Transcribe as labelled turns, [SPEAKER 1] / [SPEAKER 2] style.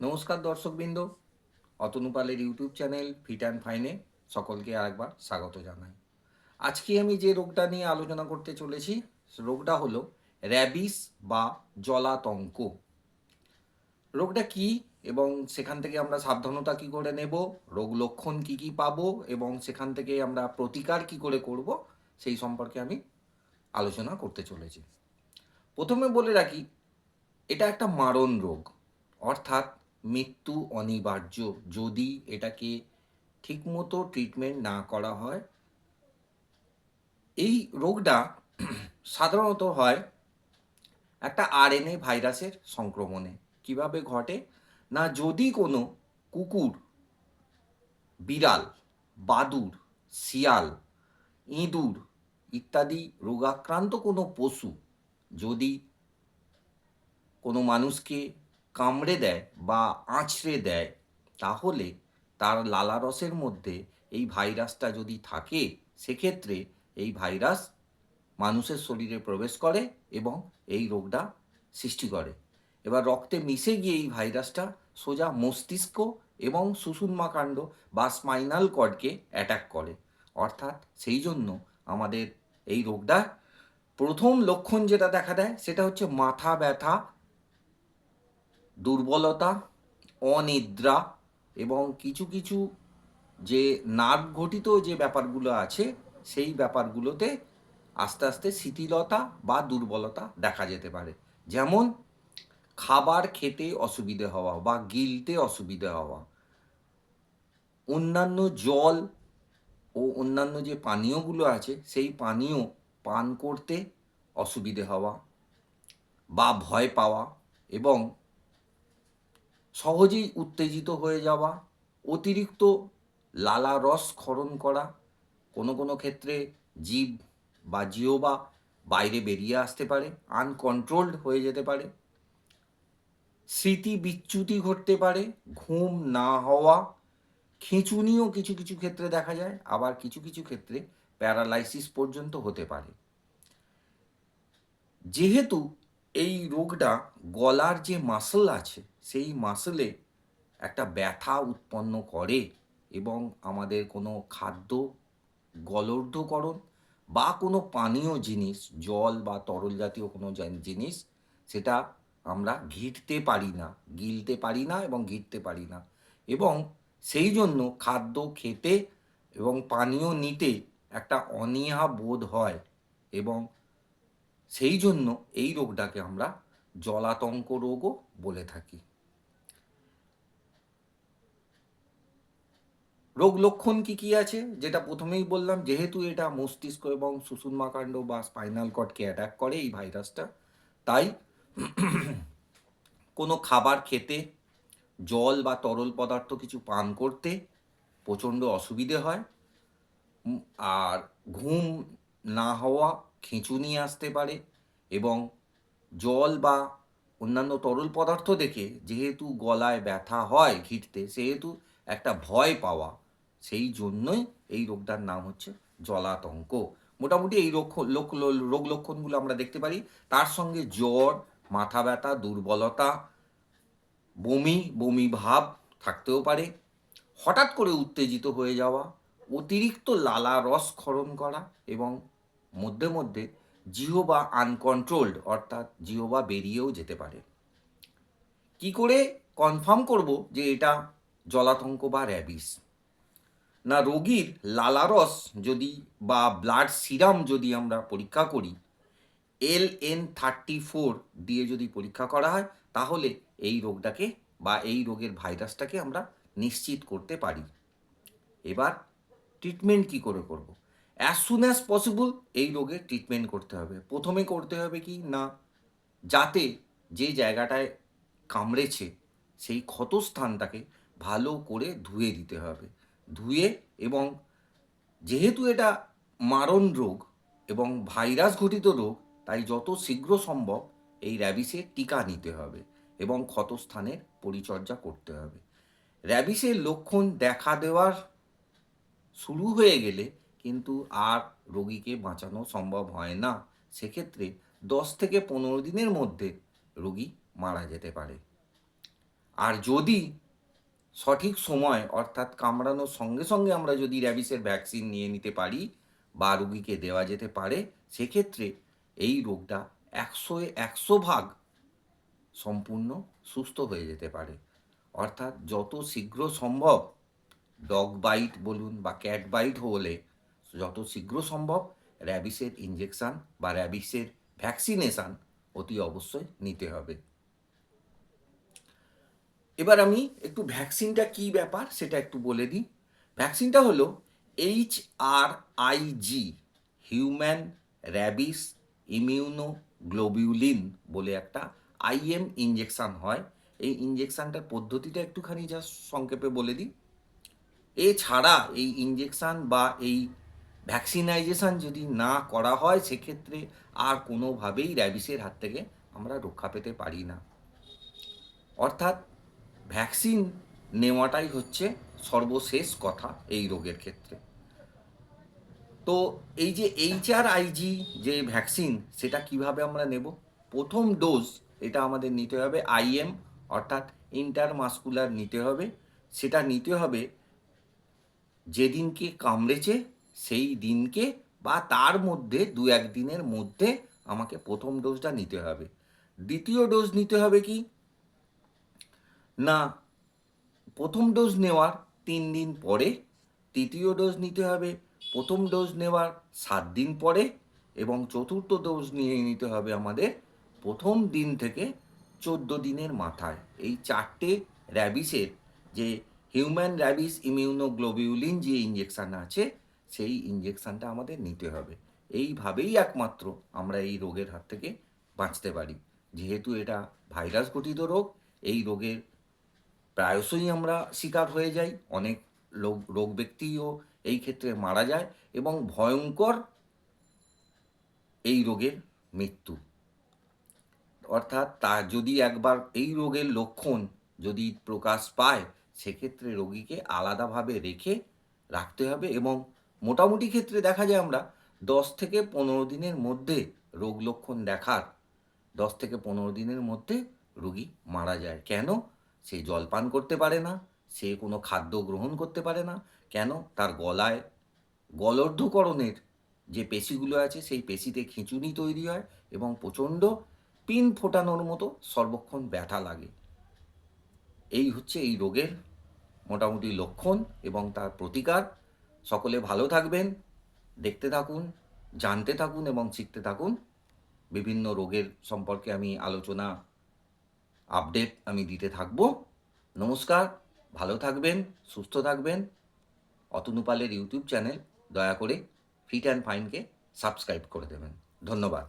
[SPEAKER 1] নমস্কার দর্শকবৃন্দ, অতনুপালের ইউটিউব চ্যানেল ফিট অ্যান্ড ফাইনে সকলকে আরেকবার স্বাগত জানাই। আজকে আমি যে রোগটা নিয়ে আলোচনা করতে চলেছি রোগটা হলো র্যাবিস বা জলাতঙ্ক। রোগটা কি এবং সেখান থেকে আমরা সাবধানতা কি করে নেব, রোগ লক্ষণ কি কি পাবো এবং সেখান থেকে আমরা প্রতিকার কি করে করব, সেই সম্পর্কে আমি আলোচনা করতে চলেছি। প্রথমে বলে রাখি, এটা একটা মারণ রোগ, অর্থাৎ মৃত্যু অনিবার্য যদি এটাকে ঠিকমতো ট্রিটমেন্ট না করা হয়। এই রোগটা সাধারণত হয় একটা আরএনএ ভাইরাসের সংক্রমণে। কীভাবে ঘটে? না, যদি কোনো কুকুর, বিড়াল, বাদুর, শিয়াল, ইঁদুর ইত্যাদি রোগাক্রান্ত কোনো পশু যদি কোনো মানুষকে কামড়ে দেয় বা আঁচড়ে দেয়, তাহলে তার লালারসের মধ্যে এই ভাইরাসটা যদি থাকে, সেক্ষেত্রে এই ভাইরাস মানুষের শরীরে প্রবেশ করে এবং এই রোগটা সৃষ্টি করে। এবার রক্তে মিশে গিয়ে এই ভাইরাসটা সোজা মস্তিষ্ক এবং সুষুম্নাকাণ্ড বা স্পাইনাল কর্ডকে অ্যাটাক করে। অর্থাৎ সেই জন্য আমাদের এই রোগটার প্রথম লক্ষণ যেটা দেখা দেয়, সেটা হচ্ছে মাথা ব্যথা দুর্বলতা, অনিদ্রা এবং কিছু কিছু যে নার্ভ ঘটিত যে ব্যাপারগুলো আছে, সেই ব্যাপারগুলোতে আস্তে আস্তে শিথিলতা বা দুর্বলতা দেখা যেতে পারে। যেমন খাবার খেতে অসুবিধে হওয়া বা গিলতে অসুবিধে হওয়া। অন্যান্য জল ও অন্যান্য যে পানীয়গুলো আছে, সেই পানীয় পান করতে অসুবিধে হওয়া বা ভয় পাওয়া এবং সহজেই উত্তেজিত হয়ে যাওয়া, অতিরিক্ত লালা রস ক্ষরণ করা, কোনো কোনো ক্ষেত্রে জীব বা জিওবা বাইরে বেরিয়ে আসতে পারে আনকন্ট্রোলড হয়ে যেতে পারে স্মৃতি বিচ্যুতি ঘটতে পারে, ঘুম না হওয়া, খিঁচুনিও কিছু কিছু ক্ষেত্রে দেখা যায়, আবার কিছু কিছু ক্ষেত্রে প্যারালাইসিস পর্যন্ত হতে পারে। যেহেতু এই রোগটা গলার যে মাসল আছে, সেই মাসলে একটা ব্যথা উৎপন্ন করে এবং আমাদের কোনো খাদ্য গলর্ধকরণ বা কোনো পানীয় জিনিস, জল বা তরল জাতীয় কোনো জিনিস, সেটা আমরা ঘিটতে পারি না, গিলতে পারি না এবং ঘিটতে পারি না। এবং সেই জন্য খাদ্য খেতে এবং পানীয় নিতে একটা অনীহা বোধ হয় এবং সেই জন্য এই রোগটাকে আমরা জলাতঙ্ক রোগও বলে থাকি। রোগ লক্ষণ কি কি আছে? যেটা প্রথমেই বললাম, যেহেতু এটা মস্তিষ্ক এবং সুষুম্নাকাণ্ড বা স্পাইনাল কর্ডকে অ্যাটাক করে এই ভাইরাসটা, তাই কোনো খাবার খেতে, জল বা তরল পদার্থ কিছু পান করতে প্রচণ্ড অসুবিধে হয়। আর ঘুম না হওয়া খিঁচুনি আসতে পারে এবং জল বা অন্যান্য তরল পদার্থ দেখে যেহেতু গলায় ব্যথা হয় ঘিরতে, সেহেতু একটা ভয় পাওয়া। সেই জন্যই এই রোগটার নাম হচ্ছে জলাতঙ্ক। মোটামুটি এই রোগ রোগ লক্ষণগুলো আমরা দেখতে পারি। তার সঙ্গে জ্বর, মাথা ব্যথা, দুর্বলতা, বমি বমি ভাব থাকতেও পারে। হঠাৎ করে উত্তেজিত হয়ে যাওয়া, অতিরিক্ত লালা রস ক্ষরণ করা এবং মধ্যে মধ্যে জিহবা আনকন্ট্রোলড, অর্থাৎ জিহবা বেরিয়েও যেতে পারে। কি করে? কনফার্ম করব যে এটা জলাতঙ্ক বা র্যাবিস। না, রোগীর লালারস যদি বা ব্লাড সিরাম যদি আমরা পরীক্ষা করি, এল এন থার্টি ফোর দিয়ে যদি পরীক্ষা করা হয়, তাহলে এই রোগটাকে বা এই রোগের ভাইরাসটাকে আমরা নিশ্চিত করতে পারি। এবার ট্রিটমেন্ট কি করে করব? অ্যাজ সুন অ্যাজ পসিবল এই রোগের ট্রিটমেন্ট করতে হবে। প্রথমে করতে হবে কি? না। যাতে যে জায়গাটায় কামড়েছে, সেই ক্ষতস্থানটাকে ভালো করে ধুয়ে দিতে হবে। ধুয়ে এবং যেহেতু এটা মারণ রোগ এবং ভাইরাস ঘটিত রোগ, তাই যত শীঘ্র সম্ভব এই র্যাবিসের টিকা নিতে হবে এবং ক্ষতস্থানের পরিচর্যা করতে হবে। র্যাবিসের লক্ষণ দেখা দেওয়ার শুরু হয়ে গেলে কিন্তু আর রোগীকে বাঁচানো সম্ভব হয় না। সেক্ষেত্রে দশ থেকে পনেরো দিনের মধ্যে রোগী মারা যেতে পারে। আর যদি সঠিক সময় অর্থাৎ কামড়ানোর সঙ্গে সঙ্গে আমরা যদি র্যাবিসের ভ্যাকসিন নিয়ে নিতে পারি বা রুগীকে দেওয়া যেতে পারে, সেক্ষেত্রে এই রোগটা একশো একশো ভাগ সম্পূর্ণ সুস্থ হয়ে যেতে পারে। অর্থাৎ যত শীঘ্র সম্ভব, ডগ বাইট বলুন বা ক্যাট বাইট হলে যত শীঘ্র সম্ভব র্যাবিসের ইঞ্জেকশান বা র্যাবিসের ভ্যাকসিনেশান অতি অবশ্যই নিতে হবে। এবার আমি একটু ভ্যাকসিনটা কি ব্যাপার সেটা একটু বলে দিই। ভ্যাকসিনটা হলো H R I G, human rabies immunoglobulin বলে একটা আইএম ইঞ্জেকশান হয়। এই ইঞ্জেকশানটার পদ্ধতিটা একটুখানি যা সংক্ষেপে বলে দিই। এছাড়া এই ইঞ্জেকশান বা এই ভ্যাকসিনাইজেশন যদি না করা হয়, সেক্ষেত্রে আর কোনোভাবেই র্যাবিসের হাত থেকে আমরা রক্ষা পেতে পারি না। অর্থাৎ ভ্যাকসিন নেওয়াটাই হচ্ছে সর্বশেষ কথা এই রোগের ক্ষেত্রে। তো এই যে এইচআর আইজি যে ভ্যাকসিন সেটা কীভাবে আমরা নেব? প্রথম ডোজ এটা আমাদের নিতে হবে আইএম অর্থাৎ ইন্টারমাস্কুলার নিতে হবে। সেটা নিতে হবে যেদিনকে কামড়েছে সেই দিনকে বা তার মধ্যে দু এক দিনের মধ্যে আমাকে প্রথম ডোজটা নিতে হবে। দ্বিতীয় ডোজ নিতে হবে কি? না, প্রথম ডোজ নেওয়ার তিন দিন পরে তৃতীয় ডোজ নিতে হবে, প্রথম ডোজ নেওয়ার সাত দিন পরে এবং চতুর্থ ডোজ নিয়ে নিতে হবে আমাদের প্রথম দিন থেকে চোদ্দ দিনের মাথায়। এই চারটে র্যাবিসের যে হিউম্যান র্যাবিস ইমিউনোগ্লোবিউলিন যে ইঞ্জেকশান আছে সেই ইঞ্জেকশানটা আমাদের নিতে হবে। এইভাবেই একমাত্র আমরা এই রোগের হাত থেকে বাঁচতে পারি। যেহেতু এটা ভাইরাস গঠিত রোগ, এই রোগের প্রায়শই আমরা শিকার হয়ে যাই। অনেক লোক, রোগ ব্যক্তিও এই ক্ষেত্রে মারা যায় এবং ভয়ঙ্কর এই রোগের মৃত্যু। অর্থাৎ তা যদি একবার এই রোগের লক্ষণ যদি প্রকাশ পায়, সেক্ষেত্রে রোগীকে আলাদাভাবে রেখে রাখতে হবে এবং মোটামুটি ক্ষেত্রে দেখা যায় আমরা দশ থেকে পনেরো দিনের মধ্যে রোগ লক্ষণ দেখার, দশ থেকে পনেরো দিনের মধ্যে রুগী মারা যায়। কেন? সে জলপান করতে পারে না, সে কোনো খাদ্য গ্রহণ করতে পারে না। কেন? তার গলায় গলর্ধকরণের যে পেশিগুলো আছে, সেই পেশিতে খিঁচুনি তৈরি হয় এবং প্রচণ্ড পিন ফোটানোর মতো সর্বক্ষণ ব্যথা লাগে। এই হচ্ছে এই রোগের মোটামুটি লক্ষণ এবং তার প্রতিকার। সকলে ভালো থাকবেন, দেখতে থাকুন, জানতে থাকুন এবং শিখতে থাকুন। বিভিন্ন রোগের সম্পর্কে আমি আলোচনা আপডেট আমি দিতে থাকব। নমস্কার, ভালো থাকবেন, সুস্থ থাকবেন। অতনুপালের ইউটিউব চ্যানেল, দয়া করে ফিট অ্যান্ড ফাইনকে সাবস্ক্রাইব করে দেবেন। ধন্যবাদ।